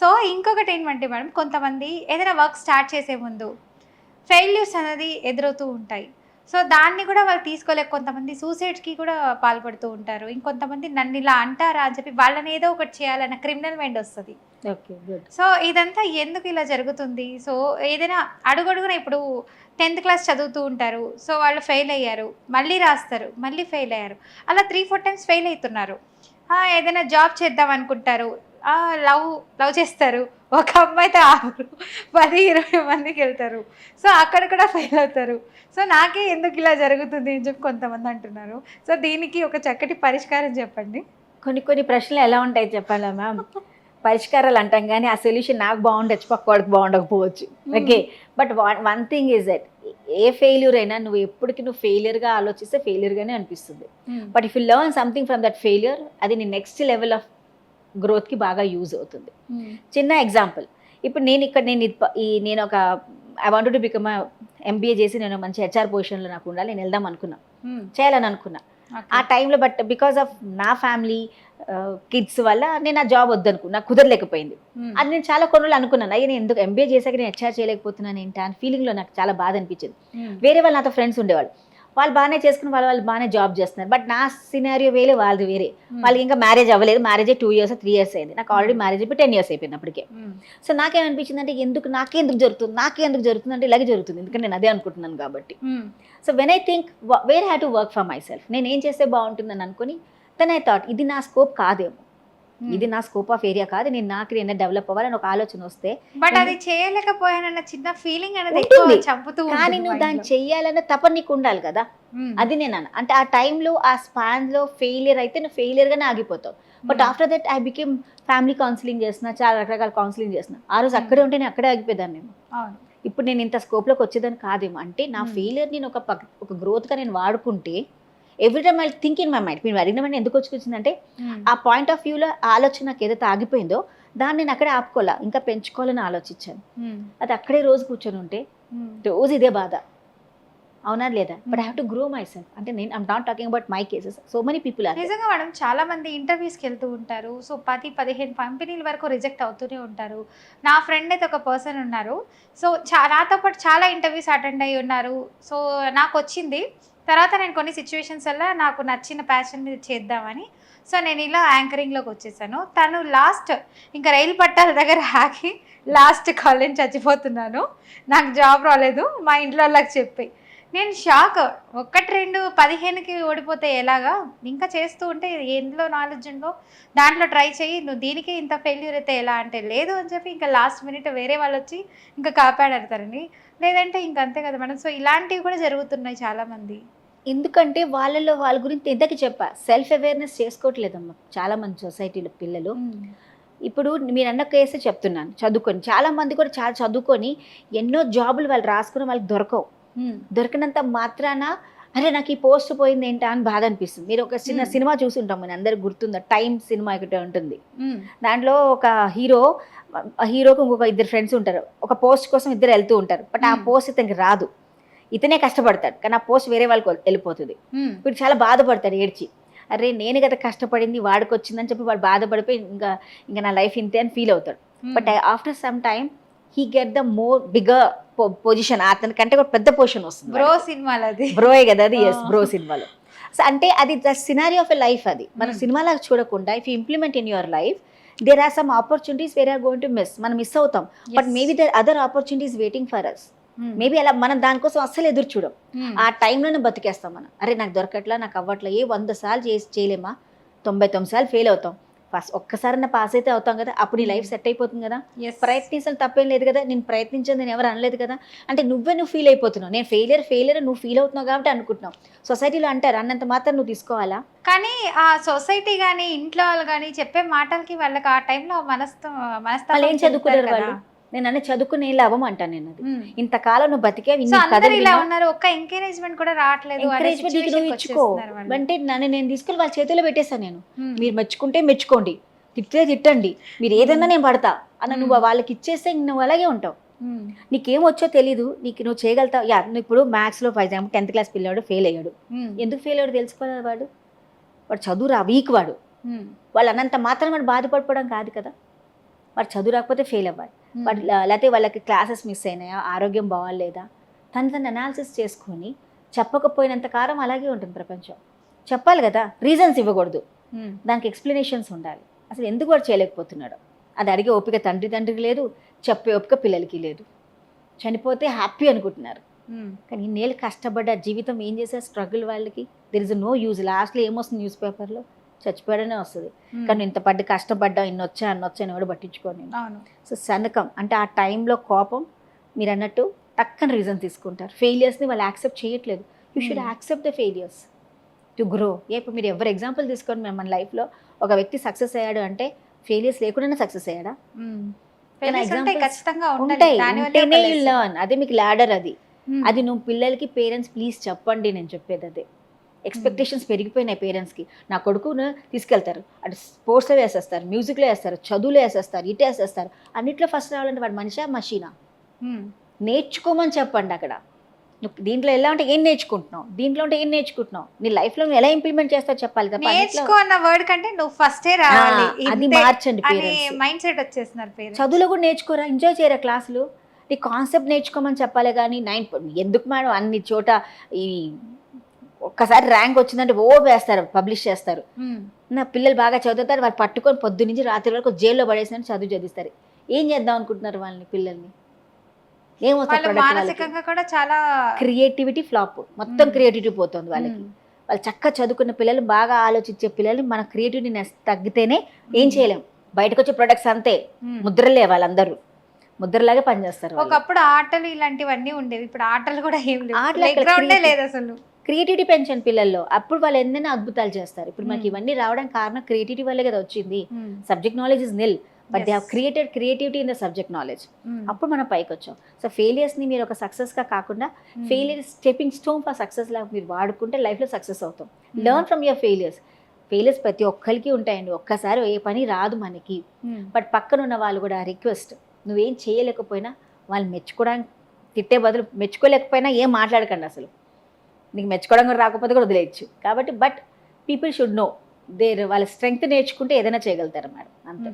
So ఇంకొకటి ఏంటంటే madam కొంతమంది ఏదైనా వర్క్ స్టార్ట్ చేసే ముందు ఫెయిల్యూర్స్ అనేది ఎదురవుతూ ఉంటాయి. సో దాన్ని కూడా వాళ్ళు తీసుకోలేక కొంతమంది సూసైడ్కి కూడా పాల్పడుతూ ఉంటారు. ఇంకొంతమంది నన్ను ఇలా అంటారా అని చెప్పి వాళ్ళని ఏదో ఒకటి చేయాలన్న క్రిమినల్ మైండ్ వస్తుంది. ఓకే గుడ్ సో ఇదంతా ఎందుకు ఇలా జరుగుతుంది? సో ఏదైనా అడుగడుగున ఇప్పుడు టెన్త్ క్లాస్ చదువుతూ ఉంటారు. సో వాళ్ళు ఫెయిల్ అయ్యారు. మళ్ళీ రాస్తారు. మళ్ళీ ఫెయిల్ అయ్యారు. అలా త్రీ ఫోర్ టైమ్స్ ఫెయిల్ అవుతున్నారు. ఏదైనా జాబ్ చేద్దాం అనుకుంటారు. లవ్ లవ్ చేస్తారు. ఒక అమ్మాయితో ఆరు పది ఇరవై మందికి వెళ్తారు. సో అక్కడ కూడా ఫెయిల్ అవుతారు. సో నాకే ఎందుకు ఇలా జరుగుతుంది అని చెప్పి కొంతమంది అంటున్నారు. సో దీనికి ఒక చక్కటి పరిష్కారం చెప్పండి. కొన్ని కొన్ని ప్రశ్నలు ఎలా ఉంటాయి చెప్పాలా మ్యామ్ పరిష్కారాలు అంటాం కానీ ఆ సొల్యూషన్ నాకు బాగుండొచ్చు పక్క వాడికి బాగుండకపోవచ్చు. Okay but one thing is that a failure అయినా నువ్వు ఎప్పటికీ నువ్వు ఫెయిలియర్గా ఆలోచిస్తే ఫెయిలియర్గానే అనిపిస్తుంది. But if you learn something from that failure అది నీ నెక్స్ట్ లెవెల్ ఆఫ్ గ్రోత్కి బాగా యూజ్ అవుతుంది. చిన్న ఎగ్జాంపుల్ ఇప్పుడు నేను ఇక్కడ నేను ఈ నేను ఒక I want to become MBA చేసి నేను మంచి హెచ్ఆర్ పొజిషన్లో నాకు ఉండాలి నేను వెళ్దాం అనుకున్నా. చేయాలని అనుకున్నా. ఆ టైంలో బట్ బికాస్ ఆఫ్ నా ఫ్యామిలీ కిడ్స్ వల్ల నేను ఆ జాబ్ వద్దనుకున్నా నాకు కుదరలేకపోయింది. అది నేను చాలా కొన్ని రోజులు అనుకున్నాను. అయ్యి నేను ఎందుకు ఎంబీఏ చేశాక నేను హెచ్ఆర్ చేయలేకపోతున్నాను ఏంటి అని ఫీలింగ్లో నాకు చాలా బాధ అనిపించింది. వేరే వాళ్ళు నాతో ఫ్రెండ్స్ ఉండేవాళ్ళు. వాళ్ళు బాగానే చేసుకుని వాళ్ళు వాళ్ళు బాగానే జాబ్ చేస్తున్నారు. బట్ నా సినారియో వేరే వాళ్ళది వేరే. వాళ్ళకి ఇంకా మ్యారేజ్ అవ్వలేదు. Marriage two years three years అయింది. నాకు ఆల్రెడీ మ్యారేజ్ అయిపోయి టెన్ ఇయర్స్ అయిపోయింది అప్పటికే. సో నాకేమనిపించింది అంటే ఎందుకు నాకే ఎందుకు జరుగుతుంది? నాకే ఎందుకు జరుగుతుంది? అంటే ఇలాగే జరుగుతుంది. ఎందుకంటే నేను అదే అనుకుంటున్నాను కాబట్టి. So when I think where have to work for my self నేను ఏం చేస్తే బాగుంటుందని అనుకుని దెన్ ఐ థాట్ ఇది నా స్కోప్ కాదేమో. ఇది నా స్కోప్ ఆఫ్ ఏరియా కాదు నేను నాకు నేను డెవలప్ అవ్వాలని ఒక ఆలోచన వస్తే బట్ అది చేయలేకపోయానన్న చిన్న ఫీలింగ్ అనేది చంపుతూ కానీ నువ్వు దాన్ని లో. చెయ్యాలన్న తపన నీకు ఉండాలి కదా మ్మ్. అది నేను అన్న అంటే ఆ టైంలో ఆ స్పాన్లో ఫెయిలియర్ అయితే నువ్వు ఫెయిలియర్గానే ఆగిపోతావు but hmm. After that I became family counselling చేస్తున్నా చాలా రకరకాల కౌన్సిలింగ్ చేస్తున్నా ఆ రోజు అక్కడే ఉంటే నేను అక్కడే ఆగిపోయేదాన్ని నేను అవును. ఇప్పుడు నేను ఇంత స్కోప్లోకి వచ్చేదాన్ని కాదేమో అంటే నా మ్మ్. ఫెయిలియర్ నేను ఒక ఒక గ్రోత్గా నేను వాడుకుంటే every time I think in my mind మీరు అడిగిన వెంటనే ఎందుకు వచ్చి వచ్చిందంటే మ్మ్. ఆ పాయింట్ ఆఫ్ వ్యూలో ఆలోచన నాకు ఏదైతే ఆగిపోయిందో దాన్ని నేను అక్కడే ఆపుకోవాలా ఇంకా పెంచుకోవాలని ఆలోచించాను. మ్మ్. అది అక్కడే రోజు కూర్చొని ఉంటే మ్మ్. రోజు ఇదే బాధ. అవునా లేదా? But I have to grow my self అంటే నేను I'm not talking about my cases so many people are నిజంగా మేడం చాలా మంది ఇంటర్వ్యూస్కి వెళ్తూ ఉంటారు. సో పది పదిహేను కంపెనీల వరకు రిజెక్ట్ అవుతూనే ఉంటారు. నా ఫ్రెండ్ అయితే ఒక పర్సన్ ఉన్నారు. సో చా నాతో పాటు చాలా ఇంటర్వ్యూస్ అటెండ్ అయ్యి ఉన్నారు. సో నాకు వచ్చింది. తర్వాత నేను కొన్ని సిచ్యువేషన్స్ వల్ల నాకు నచ్చిన ప్యాషన్ మీద చేద్దామని సో నేను ఇలా యాంకరింగ్లోకి వచ్చేసాను. తను లాస్ట్ ఇంకా రైలు పట్టాల దగ్గర ఆగి లాస్ట్ కాలేజ్ చచ్చిపోతున్నాను. నాకు జాబ్ రాలేదు మా ఇంట్లో వాళ్ళకి చెప్పి. నేను షాక్. ఒక్కటి రెండు పదిహేనుకి ఓడిపోతే ఎలాగా? ఇంకా చేస్తూ ఉంటే ఎందులో నాలెడ్జ్ ఉందో? దాంట్లో ట్రై చేయి నువ్వు దీనికి ఇంత ఫెయిల్యూర్ అయితే ఎలా అంటే లేదు అని చెప్పి ఇంకా లాస్ట్ మినిట్ వేరే వాళ్ళు వచ్చి ఇంకా కాపాడతారని లేదంటే ఇంక అంతే కదా మేడం సో ఇలాంటివి కూడా జరుగుతున్నాయి చాలా మంది ఎందుకంటే వాళ్ళలో వాళ్ళ గురించి ఇంతకి చెప్పా. సెల్ఫ్ అవేర్నెస్ చేసుకోవట్లేదమ్మా చాలా మంది సొసైటీలో పిల్లలు. ఇప్పుడు మీరు అన్న కేసే చెప్తున్నాను చదువుకొని. చాలా మంది కూడా చాలా చదువుకొని ఎన్నో జాబులు వాళ్ళు రాసుకుని వాళ్ళకి దొరకవు. దొరికినంత మాత్రాన అరే నాకు ఈ పోస్ట్ పోయింది ఏంటా అని బాధ అనిపిస్తుంది. మీరు ఒక చిన్న. సినిమా చూసి ఉంటాం మన అందరికి గుర్తుందా? టైం సినిమా ఒకటి ఉంటుంది. దాంట్లో ఒక హీరో హీరోకి ఇంకొక ఇద్దరు ఫ్రెండ్స్ ఉంటారు. ఒక పోస్ట్ కోసం ఇద్దరు వెళ్తూ ఉంటారు. బట్ ఆ. పోస్ట్ ఇతనికి రాదు. ఇతనే కష్టపడతాడు. కానీ ఆ పోస్ట్ వేరే వాళ్ళకి వెళ్ళిపోతుంది. వీడు చాలా బాధపడతాడు ఏడ్చి. అరే నేను కదా కష్టపడింది వాడికి వచ్చిందని చెప్పి వాడు బాధపడిపోయి ఇంకా ఇంకా నా లైఫ్ ఇంతే అని ఫీల్ అవుతాడు. But after some time he get the more bigger position అతని కంటే కూడా పెద్ద పొజిషన్ వస్తుంది బ్రో సినిమాలు అది. బ్రోయే కదా అది ఎస్. బ్రో సినిమాలో. సో అంటే అది the scenario of a life అది. మన Hmm. సినిమాలాగా చూడకుండా if implement in your life there are some opportunities where are going to miss మనం మిస్ అవుతాం. But maybe there other opportunities waiting for us maybe అలా మనం దానికోసం అస్సలు ఎదురు చూడం. ఆ టైంలోనే బతికేస్తాం మనం. అరే నాకు దొరకట్లా నాకు అవ్వట్లా ఏ వంద సార్లు చేసి చేయలేమా? తొంభై తొమ్మిది సార్లు ఫెయిల్ అవుతాం. ఫస్ట్ ఒక్కసారి పాస్ అయితే అవుతాం కదా అప్పుడు నీ లైఫ్ సెట్ అయిపోతుంది కదా. ప్రయత్నించాలి తప్పేం లేదు కదా నేను ప్రయత్నించింది నేను ఎవరు అనలేదు కదా. అంటే నువ్వే నువ్వు ఫీల్ అయిపోతున్నావు. నేను ఫెయిలియర్ ఫెయిలియర్ నువ్వు ఫీల్ అవుతున్నావు కాబట్టి అనుకుంటున్నావు. సొసైటీలో అంటారు అన్నంత మాత్రం నువ్వు తీసుకోవాలా? కానీ ఆ సొసైటీ కానీ ఇంట్లో వాళ్ళు కానీ చెప్పే మాటలకి వాళ్ళకి ఆ టైంలో మనస్తో వాళ్ళు ఏం చదువుకున్నారు నేను అన్న చదువుకునే లాభం అంటాను నేను అది. ఇంతకాలం నువ్వు బతికే ఉన్నారు. ఒక్క ఎంకరేజ్మెంట్ కూడా రావట్లేదు ఎంకరేజ్మెంట్ నువ్వు ఇచ్చుకో. అంటే నన్ను నేను తీసుకెళ్ళి వాళ్ళ చేతిలో పెట్టేశాను నేను. మీరు మెచ్చుకుంటే మెచ్చుకోండి. తిట్టే తిట్టండి. మీరు ఏదన్నా నేను పడతా. అన్న నువ్వు వాళ్ళకి ఇచ్చేస్తే నువ్వు అలాగే ఉంటావు. నీకేం వచ్చో తెలీదు. నీకు నువ్వు చేయగలుగుతావు. యా నువ్వు ఇప్పుడు మ్యాథ్స్లో ఫర్ ఎగ్జాంపుల్ టెన్త్ క్లాస్ పిల్లాడు ఫెయిల్ అయ్యాడు. ఎందుకు ఫెయిల్ అయ్యాడు తెలుసుకోవాలి వాడు? వాడు చదువు రా వీక్ వాడు. వాళ్ళు అన్నంత మాత్రం వాడు బాధపడిపోవడం కాదు కదా. వాడు చదువు రాకపోతే ఫెయిల్ అవ్వాలి. వాడు లేకపోతే వాళ్ళకి క్లాసెస్ మిస్ అయినాయా? ఆరోగ్యం బాగాలేదా తను తను అనాలిసిస్ చేసుకొని చెప్పకపోయినంత కాలం అలాగే ఉంటుంది ప్రపంచం. చెప్పాలి కదా రీజన్స్ ఇవ్వకూడదు. దానికి ఎక్స్ప్లెనేషన్స్ ఉండాలి. అసలు ఎందుకు వాడు చేయలేకపోతున్నాడు? అది అడిగే ఓపిక తండ్రి తండ్రికి లేదు చెప్పే ఓపిక పిల్లలకి లేదు. చనిపోతే హ్యాపీ అనుకుంటున్నారు. కానీ ఇన్నేళ్ళు కష్టపడ్డ జీవితం ఏం చేసే స్ట్రగుల్ వాళ్ళకి. దెర్ ఇస్ నో యూజ్ లాస్ట్లో ఏమొస్తుంది న్యూస్ పేపర్లో చచ్చిపోయాడనే వస్తుంది. కానీ ఇంత పడ్డ కష్టపడ్డా ఇన్ని వచ్చా అన్ని వచ్చా అని కూడా పట్టించుకోని అవును. సో సనకం అంటే ఆ టైంలో కోపం మీరు అన్నట్టు టక్కన రీజన్ తీసుకుంటారు. ఫెయిలియర్స్ని వాళ్ళు యాక్సెప్ట్ చేయట్లేదు. You should. Accept the failures to grow ఏ ఇప్పుడు మీరు ఎవరు ఎగ్జాంపుల్ తీసుకొని మేము మన లైఫ్లో ఒక వ్యక్తి సక్సెస్ అయ్యాడు అంటే ఫెయిలియర్స్ లేకుండానే సక్సెస్ అయ్యాడా? ఉంటాయి. లర్న్ అదే మీకు ల్యాడర్ అది. అది నువ్వు పిల్లలకి పేరెంట్స్ ప్లీజ్ చెప్పండి నేను చెప్పేది అదే. ఎక్స్పెక్టేషన్స్ పెరిగిపోయినాయి పేరెంట్స్కి నా కొడుకును తీసుకెళ్తారు. అటు స్పోర్ట్స్లో వేసేస్తారు మ్యూజిక్లో వేస్తారు చదువులో వేసేస్తారు ఇటు వేసేస్తారు. అన్నిట్లో ఫస్ట్ రావాలంటే వాడు మనిషా మషీనా ఉమ్. నేర్చుకోమని చెప్పండి అక్కడ. నువ్వు దీంట్లో ఎలా ఉంటే ఏం నేర్చుకుంటున్నావు? దీంట్లో ఉంటే ఏం నేర్చుకుంటున్నావు? నీ లైఫ్లో నువ్వు ఎలా ఇంప్లిమెంట్ చేస్తావు చెప్పాలి తప్ప నేర్చుకో అన్న వర్డ్ కంటే నువ్వు ఫస్టే రావాలి. అది మార్చండి మైండ్ సెట్ వచ్చేస్తున్నారు చదువులో కూడా నేర్చుకోరా? ఎంజాయ్ చేయరా క్లాసులు నీ కాన్సెప్ట్ నేర్చుకోమని చెప్పాలి కానీ నైన్ ఎందుకు మేడం? అన్ని చోట ఈ ఒక్కసారి ర్యాంక్ వచ్చిందంటే ఓ వేస్తారు పబ్లిష్ చేస్తారు. నా పిల్లలు బాగా చదువుతారు వాళ్ళు పట్టుకొని పొద్దు నుంచి రాత్రి వరకు జైల్లో పడేసినట్టు చదువు చదివిస్తారు. ఏం చేద్దాం అనుకుంటున్నారు వాళ్ళని పిల్లల్ని? కూడా చాలా క్రియేటివిటీ ఫ్లాప్. మొత్తం. క్రియేటివిటీ పోతుంది వాళ్ళకి. వాళ్ళు చక్కగా చదువుకున్న పిల్లలు బాగా ఆలోచించే పిల్లలు మన క్రియేటివిటీ తగ్గితేనే ఏం చేయలేం. బయటకు వచ్చే ప్రొడక్ట్స్ అంతే. ముద్రలే వాళ్ళందరూ. ముద్రలాగే పనిచేస్తారు. ఒకప్పుడు ఆటలు ఇలాంటివన్నీ ఉండేవి. ఇప్పుడు ఆటలు కూడా ఏం లేవు. ఆటలు లేదు అసలు. క్రియేటివిటీ పెంచండి పిల్లల్లో అప్పుడు వాళ్ళు ఎన్నైనా అద్భుతాలు చేస్తారు ఇప్పుడు మనకి Hmm. ఇవన్నీ రావడం కారణం క్రియేటివిటీ వల్లే కదా వచ్చింది ఉమ్. Subject knowledge is nil but they. Have created creativity in the subject knowledge um. అప్పుడు మనం పైకి వచ్చాం సో ఫెయిలియర్స్ని మీరు ఒక సక్సెస్గా కాకుండా ఉమ్. Failure stepping stone for success లాగా మీరు వాడుకుంటే లైఫ్లో సక్సెస్ అవుతాం. Learn from your failures failures ప్రతి ఒక్కరికి ఉంటాయండి ఒక్కసారి ఏ పని రాదు మనకి. బట్ పక్కన ఉన్న వాళ్ళు కూడా రిక్వెస్ట్ నువ్వేం చేయలేకపోయినా వాళ్ళు మెచ్చుకోవడానికి తిట్టే బదులు మెచ్చుకోలేకపోయినా ఏం మాట్లాడకండి అసలు నీకు మెచ్చుకోవడం కూడా రాకపోతే కూడా వదిలేయచ్చు. కాబట్టి but people should know their వాళ్ళ స్ట్రెంగ్త్ నేర్చుకుంటే ఏదైనా చేయగలుగుతారు మేడం. అంతే.